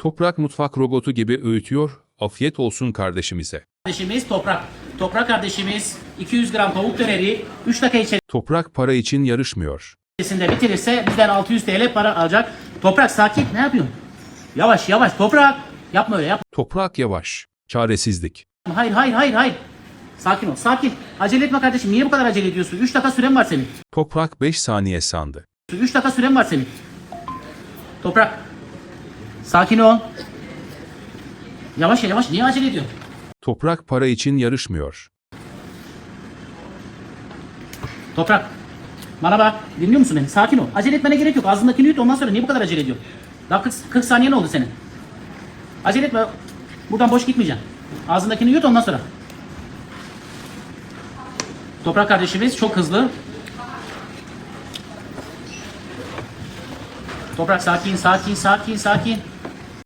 Toprak mutfak robotu gibi öğütüyor, afiyet olsun kardeşimize. Kardeşimiz Toprak. Toprak kardeşimiz 200 gram tavuk döneri 3 dakika Toprak para için yarışmıyor. içerisinde bitirirse bizden 600 TL para alacak. Toprak sakin ne yapıyorsun? Yavaş yavaş Toprak. Yapma öyle yapma. Toprak yavaş. Çaresizlik. Hayır hayır hayır hayır. Sakin ol sakin. Acele etme kardeşim. Niye bu kadar acele ediyorsun? 3 dakika süren var senin. Toprak 5 saniye sandı. 3 dakika süren var senin. Toprak. Sakin ol. Yavaş yavaş. Niye acele ediyorsun? Toprak para için yarışmıyor. Toprak. Bana bak. Dinliyor musun beni? Sakin ol. Acele etmene gerek yok. Ağzındakini yut ondan sonra niye bu kadar acele ediyorsun? Daha 40, 40 saniye ne oldu senin? Acele etme. Buradan boş gitmeyeceksin. Ağzındakini yut ondan sonra. Toprak kardeşimiz çok hızlı. Toprak sakin, sakin, sakin, sakin.